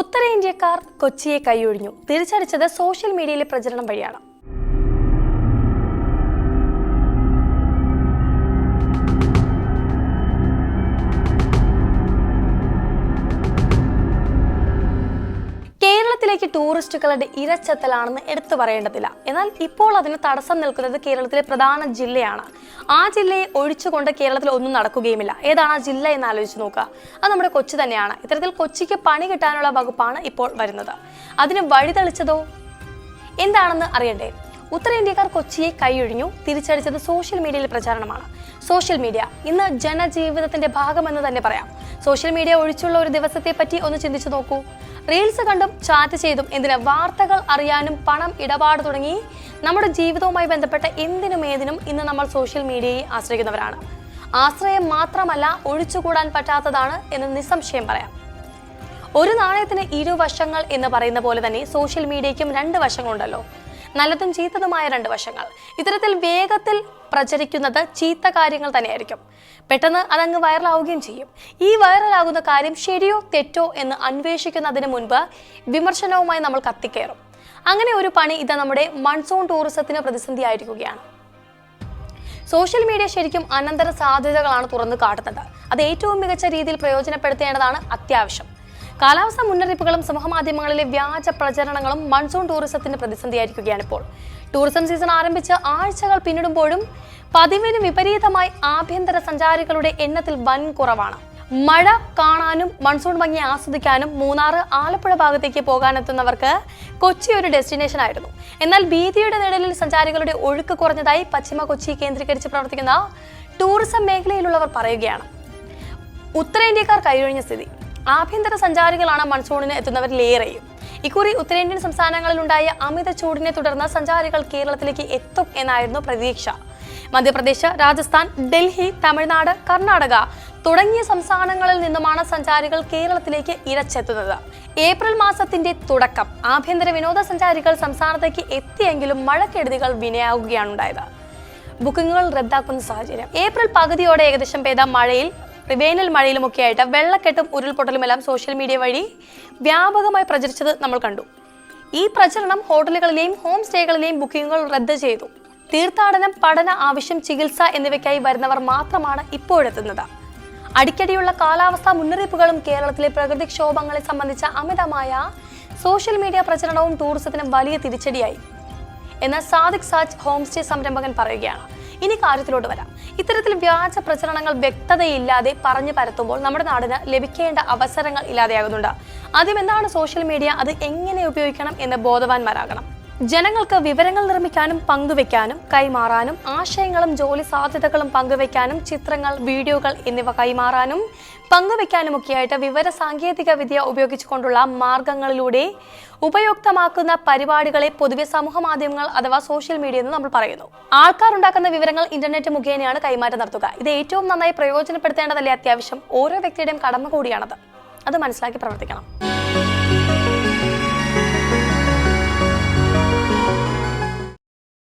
ഉത്തരേന്ത്യക്കാർ കൊച്ചിയെ കൈയൊഴിഞ്ഞു. തിരിച്ചടിച്ചത് social മീഡിയയിലെ പ്രചരണം വഴിയാണ്. കേരളത്തിലേക്ക് ടൂറിസ്റ്റുകളുടെ ഇരച്ചെത്തലാണെന്ന് എടുത്തു പറയേണ്ടതില്ല. എന്നാൽ ഇപ്പോൾ അതിന് തടസ്സം നിൽക്കുന്നത് കേരളത്തിലെ പ്രധാന ജില്ലയാണ്. ആ ജില്ലയെ ഒഴിച്ചുകൊണ്ട് കേരളത്തിൽ ഒന്നും നടക്കുകയുമില്ല. ഏതാണ് ആ ജില്ല എന്ന് ആലോചിച്ച് നോക്കുക. അത് നമ്മുടെ കൊച്ചി തന്നെയാണ്. ഇത്തരത്തിൽ കൊച്ചിക്ക് പണി കിട്ടാനുള്ള വകുപ്പാണ് ഇപ്പോൾ വരുന്നത്. അതിന് വഴിതെളിച്ചതോ എന്താണെന്ന് അറിയണ്ടേ? ഉത്തരേന്ത്യക്കാർ കൊച്ചിയെ കൈയൊഴിഞ്ഞു. തിരിച്ചടിച്ചത് സോഷ്യൽ മീഡിയയിലെ പ്രചാരണമാണ്. സോഷ്യൽ മീഡിയ ഇന്ന് ജനജീവിതത്തിന്റെ ഭാഗമെന്ന് തന്നെ പറയാം. സോഷ്യൽ മീഡിയ ഒഴിച്ചുള്ള ഒരു ദിവസത്തെ പറ്റി ഒന്ന് ചിന്തിച്ചു നോക്കൂ. റീൽസ് കണ്ടും ചാറ്റ് ചെയ്തും എന്തിന് വാർത്തകൾ അറിയാനും പണം ഇടപാട് തുടങ്ങി. നമ്മുടെ ജീവിതവുമായി ബന്ധപ്പെട്ട എന്തിനും ഏതിനും ഇന്ന് നമ്മൾ സോഷ്യൽ മീഡിയയെ ആശ്രയിക്കുന്നവരാണ്. ആശ്രയം മാത്രമല്ല ഒഴിച്ചുകൂടാൻ പറ്റാത്തതാണ് എന്ന് നിസ്സംശയം പറയാം. ഒരു നാണയത്തിന് ഇരുവശങ്ങൾ എന്ന് പറയുന്ന പോലെ തന്നെ സോഷ്യൽ മീഡിയയ്ക്കും രണ്ട് വശങ്ങളുണ്ടല്ലോ. നല്ലതും ചീത്തതുമായ രണ്ട് വശങ്ങൾ. ഇത്തരത്തിൽ വേഗത്തിൽ പ്രചരിക്കുന്നത് ചീത്ത കാര്യങ്ങൾ തന്നെയായിരിക്കും. പെട്ടെന്ന് അതങ്ങ് വൈറലാവുകയും ചെയ്യും. ഈ വൈറലാകുന്ന കാര്യം ശരിയോ തെറ്റോ എന്ന് അന്വേഷിക്കുന്നതിന് മുൻപ് വിമർശനവുമായി നമ്മൾ കത്തിക്കയറും അങ്ങനെ ഒരു പണി ഇത് നമ്മുടെ മൺസൂൺ ടൂറിസത്തിന് പ്രതിസന്ധിയായിരിക്കുകയാണ് സോഷ്യൽ മീഡിയ ശരിക്കും അനന്തര സാധ്യതകളാണ് തുറന്നു കാട്ടുന്നത്. അത് ഏറ്റവും മികച്ച രീതിയിൽ പ്രയോജനപ്പെടുത്തേണ്ടതാണ് അത്യാവശ്യം. കാലാവസ്ഥ മുന്നറിയിപ്പുകളും സമൂഹമാധ്യമങ്ങളിലെ വ്യാജ പ്രചരണങ്ങളും മൺസൂൺ ടൂറിസത്തിന്റെ പ്രതിസന്ധിയായിരിക്കുകയാണ് ഇപ്പോൾ ടൂറിസം സീസൺ ആരംഭിച്ച് ആഴ്ചകൾ പിന്നിടുമ്പോഴും പതിവിന് വിപരീതമായി ആഭ്യന്തര സഞ്ചാരികളുടെ എണ്ണത്തിൽ വൻ കുറവാണ്. മഴ കാണാനും മൺസൂൺ ഭംഗി ആസ്വദിക്കാനും മൂന്നാർ ആലപ്പുഴ ഭാഗത്തേക്ക് പോകാനെത്തുന്നവർക്ക് കൊച്ചി ഒരു ഡെസ്റ്റിനേഷൻ ആയിരുന്നു. എന്നാൽ ഭീതിയുടെ നിഴലിൽ സഞ്ചാരികളുടെ ഒഴുക്ക് കുറഞ്ഞതായി പശ്ചിമ കൊച്ചി കേന്ദ്രീകരിച്ച് പ്രവർത്തിക്കുന്ന ടൂറിസം മേഖലയിലുള്ളവർ പറയുകയാണ്. ഉത്തരേന്ത്യക്കാർ കൈയൊഴിഞ്ഞ സ്ഥിതി. ആഭ്യന്തര സഞ്ചാരികളാണ് മൺസൂണിന് എത്തുന്നവരിലേറെയും ഇക്കുറി ഉത്തരേന്ത്യൻ സംസ്ഥാനങ്ങളിലുണ്ടായ അമിത ചൂടിനെ തുടർന്ന് സഞ്ചാരികൾ കേരളത്തിലേക്ക് എത്തും എന്നായിരുന്നു പ്രതീക്ഷ. മധ്യപ്രദേശ് രാജസ്ഥാൻ ഡൽഹി തമിഴ്നാട് കർണാടക തുടങ്ങിയ സംസ്ഥാനങ്ങളിൽ നിന്നുമാണ് സഞ്ചാരികൾ കേരളത്തിലേക്ക് ഇരച്ചെത്തുന്നത്. ഏപ്രിൽ മാസത്തിന്റെ തുടക്കം ആഭ്യന്തര വിനോദസഞ്ചാരികൾ സംസ്ഥാനത്തേക്ക് എത്തിയെങ്കിലും മഴക്കെടുതികൾ വിനയാകുകയാണ് ഉണ്ടായത് ബുക്കിങ്ങുകൾ റദ്ദാക്കുന്ന സാഹചര്യം. ഏപ്രിൽ പകുതിയോടെ ഏകദേശം പെയ്ത മഴയിൽ വേനൽ മഴയിലുമൊക്കെ ആയിട്ട് വെള്ളക്കെട്ടും ഉരുൾപൊട്ടലും എല്ലാം സോഷ്യൽ മീഡിയ വഴി വ്യാപകമായി പ്രചരിച്ചത് നമ്മൾ കണ്ടു. ഈ പ്രചരണം ഹോട്ടലുകളിലെയും ഹോം സ്റ്റേകളിലെയും ബുക്കിങ്ങുകൾ റദ്ദ് ചെയ്തു. തീർത്ഥാടനം പഠന ആവശ്യം ചികിത്സ എന്നിവയ്ക്കായി വരുന്നവർ മാത്രമാണ് ഇപ്പോഴെത്തുന്നത് അടിക്കടിയുള്ള കാലാവസ്ഥാ മുന്നറിയിപ്പുകളും കേരളത്തിലെ പ്രകൃതിക്ഷോഭങ്ങളെ സംബന്ധിച്ച അമിതമായ സോഷ്യൽ മീഡിയ പ്രചരണവും ടൂറിസത്തിനും വലിയ തിരിച്ചടിയായി. എന്ന് സാദിഖ് സാജ് ഹോം സ്റ്റേ സംരംഭകൻ പറയുകയാണ് ഇനി കാര്യത്തിലോട്ട് വരാം. ഇത്തരത്തിൽ വ്യാജ പ്രചരണങ്ങൾ വ്യക്തതയില്ലാതെ പറഞ്ഞു പരത്തുമ്പോൾ നമ്മുടെ നാടിന് ലഭിക്കേണ്ട അവസരങ്ങൾ ഇല്ലാതെയാകുന്നുണ്ട്. ആദ്യം എന്താണ് സോഷ്യൽ മീഡിയ അത് എങ്ങനെ ഉപയോഗിക്കണം എന്ന് ബോധവാന്മാരാകണം. ജനങ്ങൾക്ക് വിവരങ്ങൾ നിർമ്മിക്കാനും പങ്കുവെക്കാനും കൈമാറാനും ആശയങ്ങളും ജോലി സാധ്യതകളും പങ്കുവെക്കാനും ചിത്രങ്ങൾ വീഡിയോകൾ എന്നിവ കൈമാറാനും പങ്കുവെക്കാനുമൊക്കെയായിട്ട് വിവര സാങ്കേതിക വിദ്യ ഉപയോഗിച്ചുകൊണ്ടുള്ള മാർഗങ്ങളിലൂടെ ഉപയുക്തമാക്കുന്ന പരിപാടികളെ പൊതുവെ സമൂഹ മാധ്യമങ്ങൾ അഥവാ സോഷ്യൽ മീഡിയ എന്ന് നമ്മൾ പറയുന്നു. ആൾക്കാർ ഉണ്ടാക്കുന്ന വിവരങ്ങൾ ഇന്റർനെറ്റ് മുഖേനയാണ് കൈമാറ്റം നടത്തുക. ഇത് ഏറ്റവും നന്നായി പ്രയോജനപ്പെടുത്തേണ്ടതല്ലേ അത്യാവശ്യം? ഓരോ വ്യക്തിയുടെയും കടമ കൂടിയാണത്. അത് മനസ്സിലാക്കി പ്രവർത്തിക്കണം.